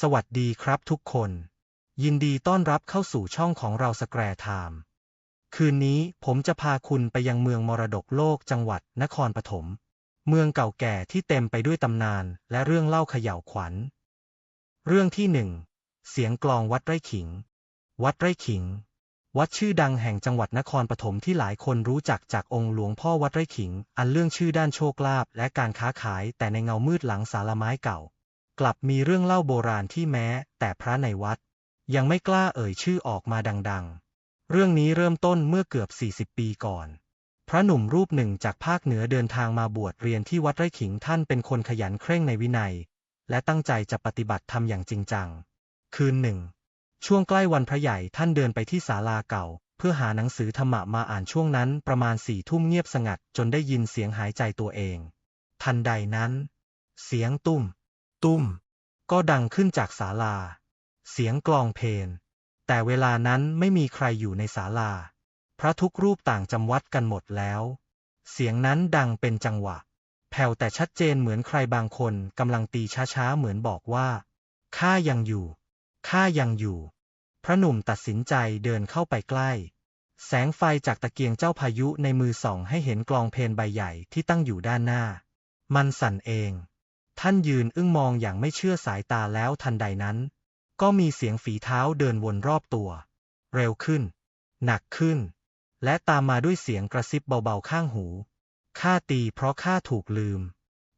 สวัสดีครับทุกคน ยินดีต้อนรับเข้าสู่ช่องของเราสแกร์ไทม์คืนนี้ผมจะพาคุณไปยังเมืองมรดกโลกจังหวัดนครปฐม เมืองเก่าแก่ที่เต็มไปด้วยตำนานและเรื่องเล่าเขย่าวขวัญ เรื่องที่หนึ่งเสียงกลองวัดไร่ขิง วัดไร่ขิง วัดชื่อดังแห่งจังหวัดนครปฐมที่หลายคนรู้จักจากองค์หลวงพ่อวัดไร่ขิง อันเรื่องชื่อด้านโชคลาภและการค้าขายแต่ในเงามืดหลังศาลาไม้เก่า กลับมีเรื่องเล่าโบราณที่แม้ แต่พระในวัด ยังไม่กล้าเอ่ยชื่อออกมาดัง ๆ เรื่องนี้เริ่มต้นเมื่อเกือบ 40 ปีก่อน พระหนุ่มรูปหนึ่งจากภาคเหนือเดินทางมาบวชเรียนที่วัดไร่ขิงท่านเป็นคนขยันเคร่งในวินัย และตั้งใจจะปฏิบัติธรรมอย่างจริงจัง คืนหนึ่ง ช่วงใกล้วันพระใหญ่ท่านเดินไปที่ศาลาเก่า เพื่อหาหนังสือธรรมะมาอ่านช่วงนั้นประมาณสี่ทุ่มเงียบสงัดจนได้ยินเสียงหายใจตัวเอง ทันใดนั้น เสียงตุ้ม ตุ้ม ก็ดังขึ้นจากศาลา เสียงกลองเพลงแต่เวลานั้นไม่มีใครอยู่ในศาลา พระทุกรูปต่างจำวัดกันหมดแล้ว เสียงนั้นดังเป็นจังหวะ แผ่วแต่ชัดเจนเหมือนใครบางคนกำลังตีช้าๆเหมือนบอกว่าข้ายังอยู่ข้ายังอยู่ พระหนุ่มตัดสินใจเดินเข้าไปใกล้ แสงไฟจากตะเกียงเจ้าพายุในมือส่องให้เห็นกลองเพลนใบใหญ่ที่ตั้งอยู่ด้านหน้า มันสั่นเอง ท่านยืนอึ้งมองอย่างไม่เชื่อสายตาแล้วทันใดนั้น ก็มีเสียงฝีเท้าเดินวนรอบตัว เร็วขึ้น หนักขึ้น และตามมาด้วยเสียงกระซิบเบาๆข้างหูข้าตีเพราะข้าถูกลืม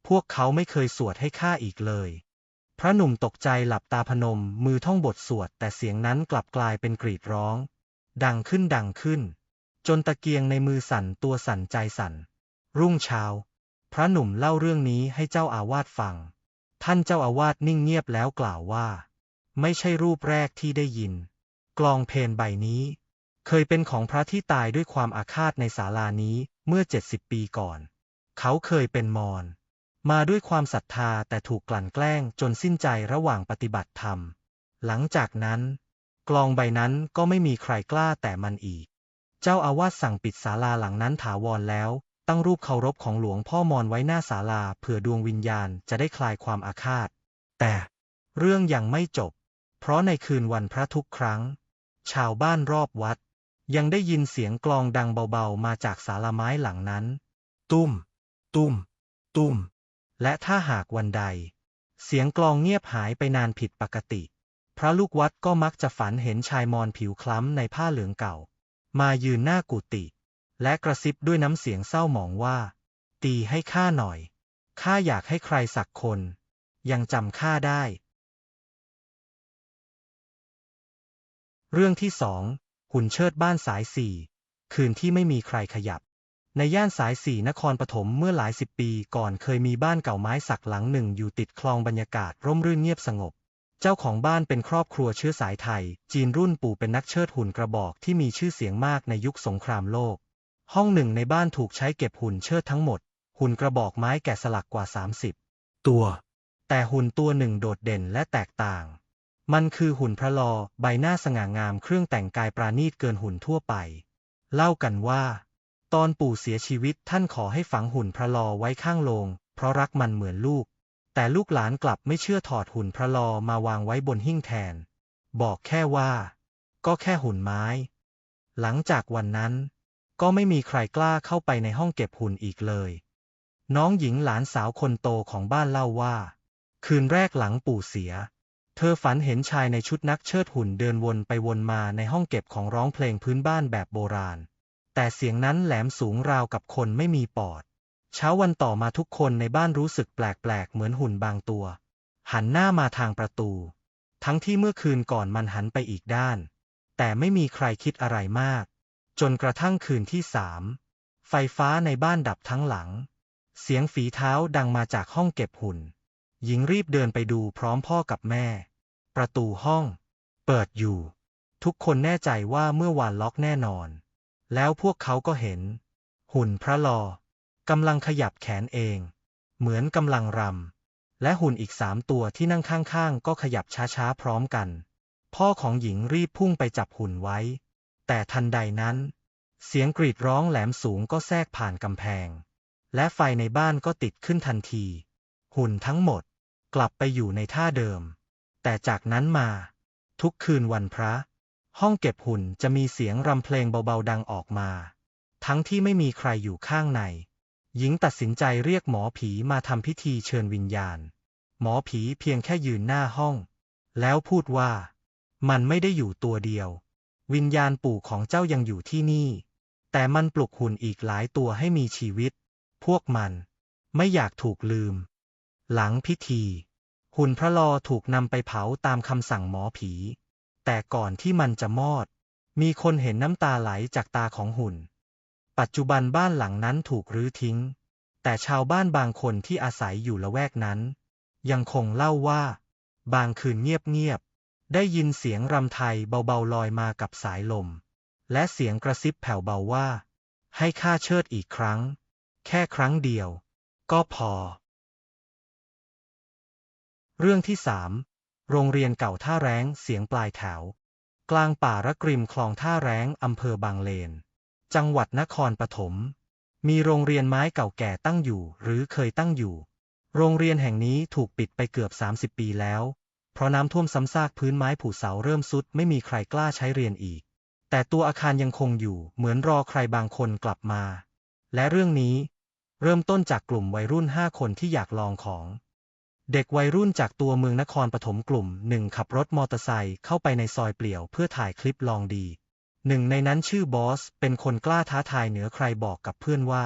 พวกเขาไม่เคยสวดให้ข้าอีกเลย พระหนุ่มตกใจหลับตาพนมมือท่องบทสวด แต่เสียงนั้นกลับกลายเป็นกรีดร้อง ดังขึ้นดังขึ้น จนตะเกียงในมือสั่นตัวสั่นใจสั่น รุ่งเช้า พระหนุ่มเล่าเรื่องนี้ให้เจ้าอาวาสฟัง ท่านเจ้าอาวาสนิ่งเงียบแล้วกล่าวว่า ไม่ใช่รูปแรกที่ได้ยิน กลองเพลนใบนี้ เคยเป็นของพระที่ตายด้วยความอาฆาตในศาลานี้เมื่อเจ็ดสิบปีก่อน เขาเคยเป็นมอนมาด้วยความศรัทธาแต่ถูกกลั่นแกล้งจนสิ้นใจระหว่างปฏิบัติธรรม หลังจากนั้น กลองใบนั้นก็ไม่มีใครกล้าแต่มันอีก เจ้าอาวาสสั่งปิดศาลาหลังนั้นถาวรแล้ว ตั้งรูปเคารพของหลวงพ่อมอนไว้หน้าศาลาเผื่อดวงวิญญาณจะได้คลายความอาฆาต แต่เรื่องยังไม่จบ เพราะในคืนวันพระทุกครั้ง ชาวบ้านรอบวัด ยังได้ยินเสียงกลองดังเบาๆ มาจากศาลาไม้หลังนั้น ตุ้ม ตุ้ม ตุ้ม และถ้าหากวันใด เสียงกลองเงียบหายไปนานผิดปกติ พระลูกวัดก็มักจะฝันเห็นชายมอนผิวคล้ำในผ้าเหลืองเก่า มายืนหน้ากุฏิ และกระซิบด้วยน้ำเสียงเศร้าหมองว่า ตีให้ข้าหน่อย ข้าอยากให้ใครสักคน ยังจำข้าได้ เรื่องที่สองหุ่นเชิดบ้านสายสี่ คืนที่ไม่มีใครขยับ ในย่านสายสี่นครปฐมเมื่อหลายสิบปีก่อนเคยมีบ้านเก่าไม้สักหลังหนึ่งอยู่ติดคลองบรรยากาศร่มรื่นเงียบสงบเจ้าของบ้านเป็นครอบครัวเชื้อสายไทย จีนรุ่นปู่เป็นนักเชิดหุ่นกระบอกที่มีชื่อเสียงมากในยุคสงครามโลก ห้องหนึ่งในบ้านถูกใช้เก็บหุ่นเชิดทั้งหมด หุ่นกระบอกไม้แกะสลักกว่า 30 ตัว แต่หุ่นตัวหนึ่งโดดเด่นและแตกต่าง มันคือหุ่นพระลอ ใบหน้าสง่างามเครื่องแต่งกายปราณีตเกินหุ่นทั่วไป เล่ากันว่า ตอนปู่เสียชีวิตท่านขอให้ฝังหุ่นพระลอไว้ข้างโลง เพราะรักมันเหมือนลูก แต่ลูกหลานกลับไม่เชื่อถอดหุ่นพระลอมาวางไว้บนหิ้งแทน บอกแค่ว่า ก็แค่หุ่นไม้ หลังจากวันนั้น ก็ไม่มีใครกล้าเข้าไปในห้องเก็บหุ่นอีกเลย น้องหญิงหลานสาวคนโตของบ้านเล่าว่า คืนแรกหลังปู่เสีย เธอฝันเห็นชายในชุดนักเชิดหุ่นเดินวนไปวนมาในห้องเก็บของร้องเพลงพื้นบ้านแบบโบราณ แต่เสียงนั้นแหลมสูงราวกับคนไม่มีปอด เช้าวันต่อมาทุกคนในบ้านรู้สึกแปลกๆเหมือนหุ่นบางตัว หันหน้ามาทางประตู ทั้งที่เมื่อคืนก่อนมันหันไปอีกด้าน แต่ไม่มีใครคิดอะไรมาก จนกระทั่งคืนที่สามไฟฟ้าในบ้านดับทั้งหลัง เสียงฝีเท้าดังมาจากห้องเก็บหุ่น หญิงรีบเดินไปดูพร้อมพ่อกับแม่ ประตูห้อง เปิดอยู่ ทุกคนแน่ใจว่าเมื่อวานล็อกแน่นอน แล้วพวกเขาก็เห็น หุ่นพระลอกำลังขยับแขนเอง เหมือนกำลังรำ และหุ่นอีกสามตัวที่นั่งข้างๆ ก็ขยับช้าๆ พร้อมกัน พ่อของหญิงรีบพุ่งไปจับหุ่นไว้ แต่ทันใดนั้น เสียงกรีดร้องแหลมสูงก็แทรกผ่านกำแพง และไฟในบ้านก็ติดขึ้นทันที หุ่นทั้งหมดกลับไปอยู่ในท่าเดิม แต่จากนั้นมา ทุกคืนวันพระ ห้องเก็บหุ่นจะมีเสียงรำเพลงเบาๆดังออกมา ทั้งที่ไม่มีใครอยู่ข้างใน หญิงตัดสินใจเรียกหมอผีมาทำพิธีเชิญวิญญาณ หมอผีเพียงแค่ยืนหน้าห้อง แล้วพูดว่า มันไม่ได้อยู่ตัวเดียว วิญญาณปู่ของเจ้ายังอยู่ที่นี่ แต่มันปลุกหุ่นอีกหลายตัวให้มีชีวิต พวกมัน ไม่อยากถูกลืม หลังพิธี หุ่นพระลอถูกนำไปเผาตามคำสั่งหมอผี แต่ก่อนที่มันจะมอด มีคนเห็นน้ำตาไหลจากตาของหุ่น ปัจจุบันบ้านหลังนั้นถูกรื้อทิ้ง แต่ชาวบ้านบางคนที่อาศัยอยู่ละแวกนั้น ยังคงเล่าว่า บางคืนเงียบๆ ได้ยินเสียงรำไทยเบาๆลอยมากับสายลม และเสียงกระซิบแผ่วเบาว่า ให้ข้าเชิดอีกครั้ง แค่ครั้งเดียว ก็พอ เรื่องที่สามโรงเรียนเก่าท่าแร้งเสียงปลายแถว กลางป่าระกริมคลองท่าแร้งอำเภอบางเลน จังหวัดนครปฐมมีโรงเรียนไม้เก่าแก่ตั้งอยู่ หรือเคยตั้งอยู่ โรงเรียนแห่งนี้ถูกปิดไปเกือบ 30 ปีแล้ว เพราะน้ำท่วมซ้ำซากพื้นไม้ผุเสาเริ่มสุดไม่มีใครกล้าใช้เรียนอีก แต่ตัวอาคารยังคงอยู่เหมือนรอใครบางคนกลับมา และเรื่องนี้ เริ่มต้นจากกลุ่มวัยรุ่นห้าคนที่อยากลองของ เด็กวัยรุ่นจากตัวเมืองนครปฐมกลุ่มหนึ่งขับรถมอเตอร์ไซค์เข้าไปในซอยเปลี่ยวเพื่อถ่ายคลิปลองดี หนึ่งในนั้นชื่อบอส เป็นคนกล้าท้าทายเหนือใครบอกกับเพื่อนว่า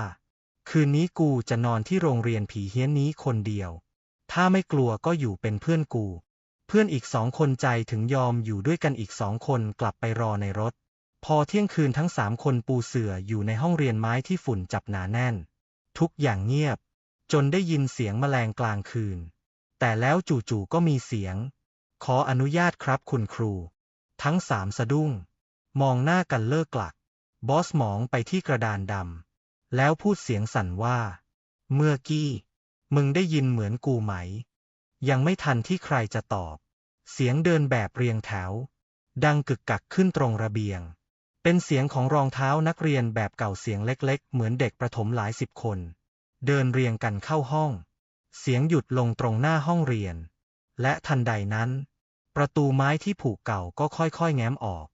คืนนี้กูจะนอนที่โรงเรียนผีเฮี้ยนนี้คนเดียวถ้าไม่กลัวก็อยู่เป็นเพื่อนกู พื่อนอีกสองคนใจถึงยอมอยู่ด้วยกันอีกสองคนกลับไปรอในรถ พอเที่ยงคืนทั้งสามคนปูเสื่ออยู่ในห้องเรียนไม้ที่ฝุ่นจับหนาแน่น ทุกอย่างเงียบ จนได้ยินเสียงแมลงกลางคืน แต่แล้วจู่ๆก็มีเสียง ขออนุญาตครับคุณครู ทั้งสามสะดุ้ง มองหน้ากันเลิกกลัก บอสมองไปที่กระดานดำแล้วพูดเสียงสั่นว่า เมื่อกี้ มึงได้ยินเหมือนกูไหม ยังไม่ทันที่ใครจะตอบ เสียงเดินแบบเรียงแถว ดังกึกกักขึ้นตรงระเบียง เป็นเสียงของรองเท้านักเรียนแบบเก่าเสียงเล็กๆ เหมือนเด็กประถมหลายสิบคน เดินเรียงกันเข้าห้อง เสียงหยุดลงตรงหน้าห้องเรียน และทันใดนั้น ประตูไม้ที่ผูกเก่าก็ค่อยๆ แง้มออก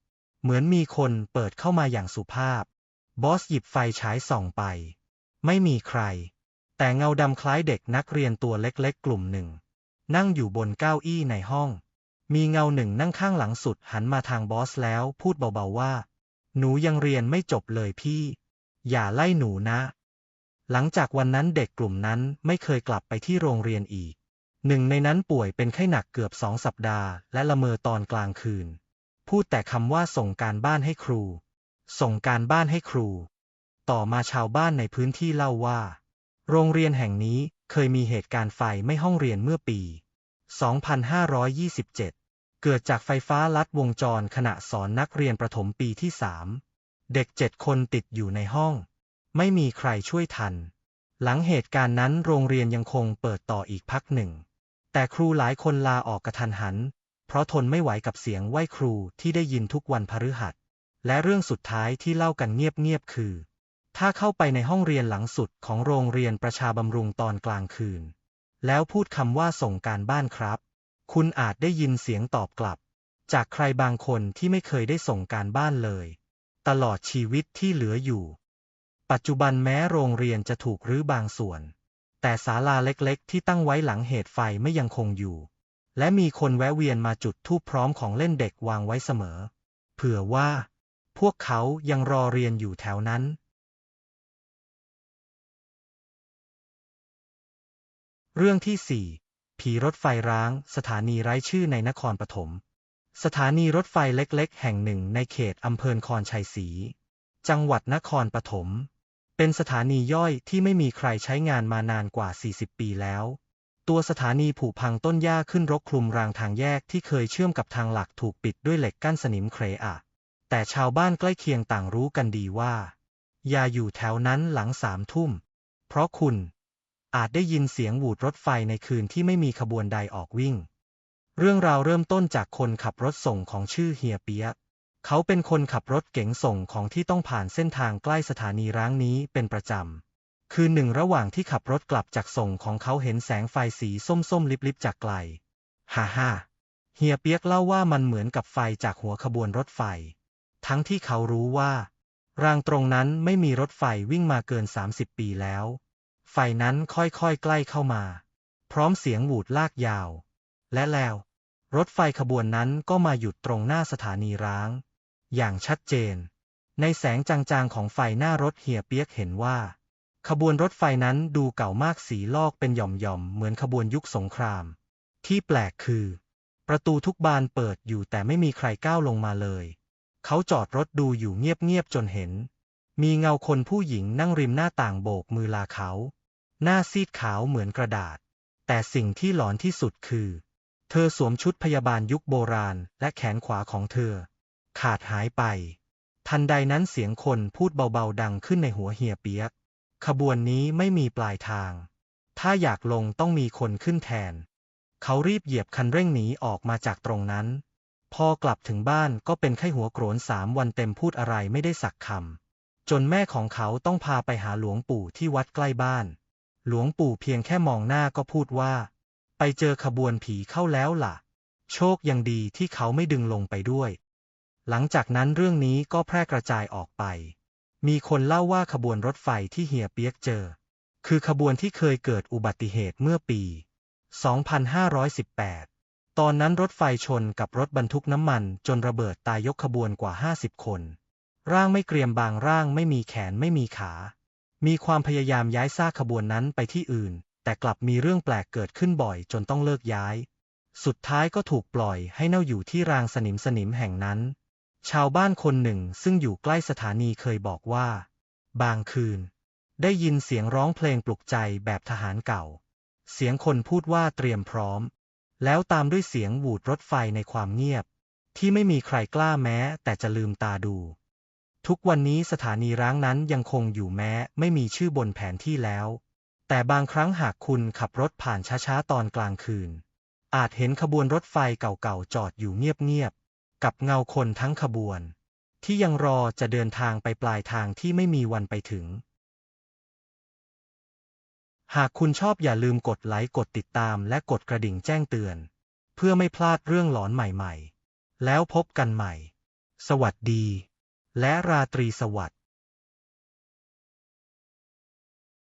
เหมือนมีคนเปิดเข้ามาอย่างสุภาพ บอสหยิบไฟฉายส่องไป ไม่มีใคร แต่เงาดำคล้ายเด็กนักเรียนตัวเล็กๆ กลุ่มหนึ่ง นั่งอยู่บนเก้าอี้ในห้อง มีเงาหนึ่งนั่งข้างหลังสุดหันมาทางบอสแล้วพูดเบาๆว่า หนูยังเรียนไม่จบเลยพี่ อย่าไล่หนูนะ หลังจากวันนั้นเด็กกลุ่มนั้นไม่เคยกลับไปที่โรงเรียนอีก หนึ่งในนั้นป่วยเป็นไข้หนักเกือบสองสัปดาห์และละเมอตอนกลางคืน พูดแต่คำว่าส่งการบ้านให้ครู ส่งการบ้านให้ครู ต่อมาชาวบ้านในพื้นที่เล่าว่า โรงเรียนแห่งนี้เคยมีเหตุการณ์ไฟไม่ห้องเรียนเมื่อปี 2527 เกิดจากไฟฟ้าลัดวงจรขณะสอนนักเรียนประถมปีที่สามเด็กเจ็ดคนติดอยู่ในห้อง ไม่มีใครช่วยทัน หลังเหตุการณ์นั้นโรงเรียนยังคงเปิดต่ออีกพักหนึ่ง แต่ครูหลายคนลาออกกระทันหัน เพราะทนไม่ไหวกับเสียงไหว้ครูที่ได้ยินทุกวันพฤหัส และเรื่องสุดท้ายที่เล่ากันเงียบๆคือ ถ้าเข้าไปในห้องเรียนหลังสุดของโรงเรียนประชาบำรุงตอนกลางคืน แล้วพูดคำว่าส่งการบ้านครับ คุณอาจได้ยินเสียงตอบกลับ จากใครบางคนที่ไม่เคยได้ส่งการบ้านเลย ตลอดชีวิตที่เหลืออยู่ ปัจจุบันแม้โรงเรียนจะถูกรื้อบางส่วน แต่ศาลาเล็กๆ ที่ตั้งไว้หลังเหตุไฟไม่ยังคงอยู่ และมีคนแวะเวียนมาจุดธูปพร้อมของเล่นเด็กวางไว้เสมอ เผื่อว่า พวกเขายังรอเรียนอยู่แถวนั้น เรื่องที่สี่ผีรถไฟร้าง สถานีไร้ชื่อในนครปฐม สถานีรถไฟเล็ก ๆ แห่งหนึ่งในเขตอำเภอคอนชัยศรี จังหวัดนครปฐม เป็นสถานีย่อยที่ไม่มีใครใช้งานมานานกว่า 40 ปีแล้ว ตัวสถานีผุพังต้นหญ้าขึ้นรกคลุมรางทางแยกที่เคยเชื่อมกับทางหลักถูกปิดด้วยเหล็กกั้นสนิมเครอะแต่ชาวบ้านใกล้เคียงต่างรู้กันดีว่า อย่าอยู่แถวนั้นหลังสามทุ่ม เพราะคุณ อาจได้ยินเสียงหวูดรถไฟในคืนที่ไม่มีขบวนใดออกวิ่ง เรื่องราวเริ่มต้นจากคนขับรถส่งของชื่อเฮียเปียกเขาเป็นคนขับรถเก๋งส่งของที่ต้องผ่านเส้นทางใกล้สถานีร้างนี้เป็นประจำ คืนหนึ่งระหว่างที่ขับรถกลับจากส่งของเขาเห็นแสงไฟสีส้มๆ ลิบๆ จากไกล ฮ่าฮ่าเฮียเปียกเล่าว่ามันเหมือนกับไฟจากหัวขบวนรถไฟ ทั้งที่เขารู้ว่า รางตรงนั้นไม่มีรถไฟวิ่งมาเกิน 30 ปีแล้ว ไฟนั้นค่อยๆใกล้เข้ามา พร้อมเสียงหวูดลากยาว และแล้ว รถไฟขบวนนั้นก็มาหยุดตรงหน้าสถานีร้าง อย่างชัดเจน ในแสงจางๆของไฟหน้ารถเฮียเปียกเห็นว่า ขบวนรถไฟนั้นดูเก่ามากสีลอกเป็นหย่อมๆเหมือนขบวนยุคสงคราม ที่แปลกคือ ประตูทุกบานเปิดอยู่แต่ไม่มีใครก้าวลงมาเลย เขาจอดรถดูอยู่เงียบๆจนเห็นมีเงาคนผู้หญิงนั่งริมหน้าต่างโบกมือลาเขา หน้าซีดขาวเหมือนกระดาษ แต่สิ่งที่หลอนที่สุดคือ เธอสวมชุดพยาบาลยุคโบราณและแขนขวาของเธอ ขาดหายไป ทันใดนั้นเสียงคนพูดเบาๆดังขึ้นในหัวเฮียเปียก ขบวนนี้ไม่มีปลายทาง ถ้าอยากลงต้องมีคนขึ้นแทน เขารีบเหยียบคันเร่งหนีออกมาจากตรงนั้น พอกลับถึงบ้านก็เป็นไข้หัวโกรนสามวันเต็มพูดอะไรไม่ได้สักคำจนแม่ของเขาต้องพาไปหาหลวงปู่ที่วัดใกล้บ้าน หลวงปู่เพียงแค่มองหน้าก็พูดว่า ไปเจอขบวนผีเข้าแล้วล่ะ โชคยังดีที่เขาไม่ดึงลงไปด้วย หลังจากนั้นเรื่องนี้ก็แพร่กระจายออกไป มีคนเล่าว่าขบวนรถไฟที่เฮียเปียกเจอ คือขบวนที่เคยเกิดอุบัติเหตุเมื่อปี 2518 ตอนนั้นรถไฟชนกับรถบรรทุกน้ำมันจนระเบิดตายยกขบวนกว่า 50 คน ร่างไม่เกรียมบางร่างไม่มีแขนไม่มีขา มีความพยายามย้ายซากขบวนนั้นไปที่อื่น แต่กลับมีเรื่องแปลกเกิดขึ้นบ่อยจนต้องเลิกย้าย สุดท้ายก็ถูกปล่อยให้เน่าอยู่ที่รางสนิมสนิมแห่งนั้น ชาวบ้านคนหนึ่งซึ่งอยู่ใกล้สถานีเคยบอกว่า บางคืน ได้ยินเสียงร้องเพลงปลุกใจแบบทหารเก่า เสียงคนพูดว่าเตรียมพร้อม แล้วตามด้วยเสียงหวูดรถไฟในความเงียบ ที่ไม่มีใครกล้าแม้แต่จะลืมตาดู ทุกวันนี้สถานีร้างนั้นยังคงอยู่แม้ ไม่มีชื่อบนแผนที่แล้ว แต่บางครั้งหากคุณขับรถผ่านช้าๆตอนกลางคืน อาจเห็นขบวนรถไฟเก่าๆจอดอยู่เงียบๆ กับเงาคนทั้งขบวน ที่ยังรอจะเดินทางไปปลายทางที่ไม่มีวันไปถึง หากคุณชอบอย่าลืมกดไลค์กดติดตามและกดกระดิ่งแจ้งเตือน เพื่อไม่พลาดเรื่องหลอนใหม่ๆ แล้วพบกันใหม่ สวัสดี และราตรีสวัสดิ์